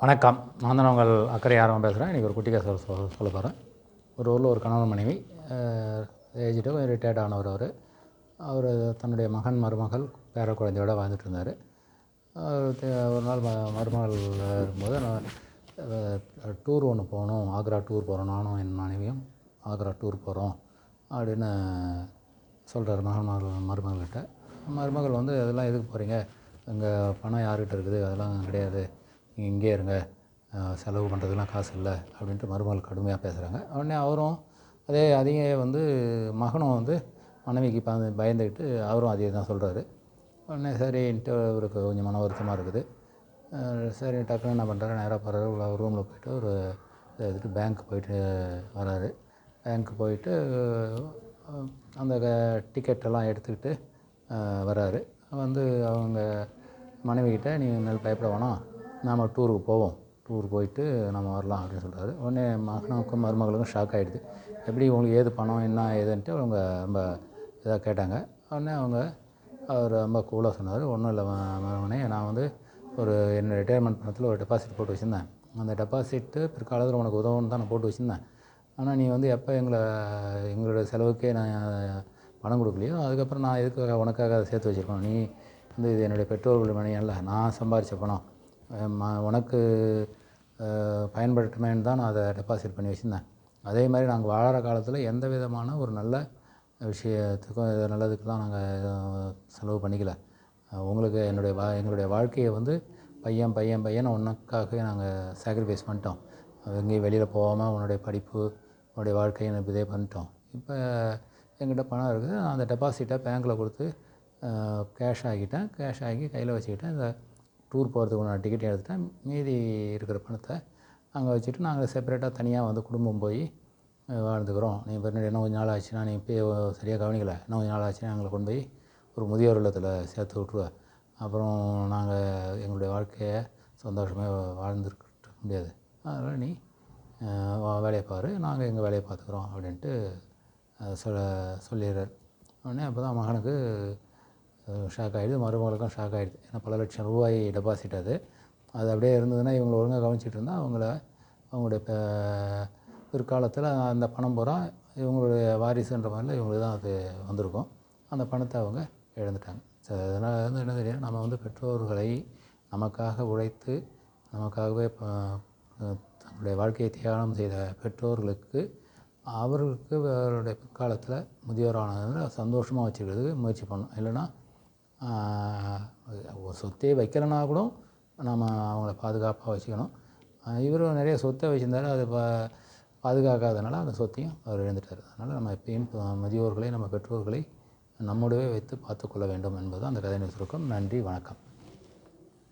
வணக்கம். நான் தான் உங்கள் அக்கறை ஆரம்பம் பேசுகிறேன் இன்றைக்கி ஒரு குட்டி கதை சொல்ல சொல்ல போகிறேன் ஒரு ஊரில் ஒரு கணவன் மனைவி ஏஜிட்டு கொஞ்சம் ரிட்டையர்ட் ஆனவர் அவர். அவர் தன்னுடைய மகன் மருமகள் பேர குழந்தையோடு வாழ்ந்துட்டு இருந்தார். தே- ஒரு நாள் ம- மருமகள் இருக்கும்போது நான் டூர் ஒன்று போகணும். ஆக்ரா டூர் போகிறோம் நானும் என் மனைவியும் ஆக்ரா டூர் போகிறோம் அப்படின்னு சொல்கிறார் மகன் மருமகள்கிட்ட. மருமகள் வந்து அதெல்லாம் எதுக்கு போகிறீங்க இங்கே பணம் யார்கிட்ட இருக்குது? அதெல்லாம் கிடையாது. நீங்கள் இங்கே இருங்க செலவு பண்ணுறதுலாம் காசு இல்லை அப்படின்ட்டு மருமகள் கடுமையாக பேசுகிறாங்க உடனே அவரும் அதே அதையே வந்து மகனும் வந்து மனைவிக்கு ப பயந்துக்கிட்டு அவரும் அதே தான் சொல்கிறாரு உடனே சரின்ட்டு அவருக்கு கொஞ்சம் மன வருத்தமாக இருக்குது. சரி டக்குன்னு என்ன பண்ணுறாரு நேராக போகிறாரு உள்ள ரூமில் போயிட்டு ஒரு இதுக்கு பேங்க் போயிட்டு வராரு. பேங்க் போயிட்டு அஹ், அந்த டிக்கெட்டெல்லாம் எடுத்துக்கிட்டு அஹ், வராரு. வந்து அவங்க மனைவிக்கிட்ட நீ மேல் பயப்பட வேணாம். நாம் டூருக்கு போவோம். டூர் போயிட்டு நம்ம வரலாம் அப்படின்னு சொல்கிறாரு உடனே மகனுக்கும் மருமகளுக்கும் ஷாக் ஆகிடுது எப்படி உங்களுக்கு ஏது பணம் என்ன ஏதுன்ட்டு அவங்க ரொம்ப இதாக கேட்டாங்க. உடனே அவங்க அவர் ரொம்ப கூலாக சொன்னார். ஒன்றும் இல்லை மகனே நான் வந்து ஒரு என்ன ரிட்டையர்மெண்ட் பணத்தில் ஒரு டெபாசிட் போட்டு வச்சுருந்தேன். அந்த டெபாசிட்டு பிற்காலத்தில் உனக்கு உதவுன்னு தான் நான் போட்டு வச்சுருந்தேன். ஆனால் நீ வந்து எப்போ எங்களை எங்களோட செலவுக்கே நான் பணம் கொடுக்கலையோ அதுக்கப்புறம் நான் எதுக்காக உனக்காக அதை சேர்த்து வச்சுருக்கணும். நீ வந்து இது என்னுடைய பெற்றோர்கள் மனையல்ல நான் சம்பாரித்த பணம். உனக்கு பயன்படுத்துமேன்னு தான் நான் அதை டெபாசிட் பண்ணி வச்சுருந்தேன். அதே மாதிரி நாங்கள் வாழற காலத்தில் எந்த விதமான ஒரு நல்ல விஷயத்துக்கும் இது நல்லதுக்கெல்லாம் நாங்கள் செலவு பண்ணிக்கல. உங்களுக்கு என்னுடைய வா எங்களுடைய வாழ்க்கையை வந்து பையன் பையன் பையன் உனக்காகவே நாங்கள் சாக்ரிஃபைஸ் பண்ணிட்டோம். எங்கேயும் வெளியில் போகாமல் உன்னுடைய படிப்பு உன்னுடைய வாழ்க்கையை எனக்கு இதே பண்ணிட்டோம். இப்போ எங்கிட்ட பணம் இருக்குது. நான் அந்த டெபாசிட்டை பேங்க்கில் கொடுத்து கேஷ் ஆகிட்டேன் கேஷ் ஆகி கையில் வச்சுக்கிட்டேன். இந்த டூர் போகிறதுக்கு நான் டிக்கெட் எடுத்துட்டேன் மீதி இருக்கிற பணத்தை அங்கே வச்சுட்டு நாங்கள் செப்பரேட்டாக தனியாக வந்து குடும்பம் போய் வாழ்ந்துக்கிறோம். நீ பின்னாடி இன்னும் கொஞ்சம் நாள் ஆச்சுன்னா நீ இப்போ சரியாக கவனிக்கலை. இன்னும் கொஞ்சம் நாள் ஆச்சுன்னா எங்களை கொண்டு போய் ஒரு முதியோர் இல்லத்தில் சேர்த்து விட்ருவ அப்புறம் நாங்கள் எங்களுடைய வாழ்க்கையை சந்தோஷமாக வாழ்ந்துருக்க முடியாது. அதனால் நீ வேலையை பாரு. நாங்கள் எங்கள் வேலையை பார்த்துக்குறோம் அப்படின்ட்டு சொல்ல சொல்லிடுறார். உடனே அப்போ தான் மகனுக்கு ஷாக் ஆகிடுது மருமகளுக்கும் ஷாக் ஆகிடுது ஏன்னா பல லட்சம் ரூபாய் டெபாசிட் அது. அது அப்படியே இருந்ததுன்னா இவங்களை ஒழுங்காக கவனிச்சிட்டு இருந்தால் அவங்கள அவங்களுடைய ப- பிற்காலத்தில் அந்த பணம் பூரா இவங்களுடைய வாரிசுன்ற மாதிரில இவங்களுக்கு தான் அது வந்திருக்கும். அந்த பணத்தை அவங்க இழந்துட்டாங்க. ஸோ அதனால் வந்து என்ன தெரியும்? நம்ம வந்து பெற்றோர்களை நமக்காக உழைத்து நமக்காகவே ப- தன்னுடைய வாழ்க்கையை தியாகம் செய்த பெற்றோர்களுக்கு அவர்களுக்கு அவருடைய பிற்காலத்தில் முதியோரானதில் சந்தோஷமாக வச்சுக்கிறதுக்கு முயற்சி பண்ணணும். இல்லைன்னா ஒரு சொத்தே வைக்கலைன்னா கூட நம்ம அவங்கள பாதுகாப்பாக வச்சுக்கணும். இவரும் நிறைய சொத்தை வச்சுருந்தாரு. அது பா பாதுகாக்காதனால அந்த சொத்தையும் அவர் இழந்துட்டார். அதனால் நம்ம எப்பயும் முதியோர்களை நம்ம பெற்றோர்களை நம்மோடவே வைத்து பார்த்துக்கொள்ள வேண்டும் என்பது அந்த கதையின் சுருக்கம் நன்றி வணக்கம்.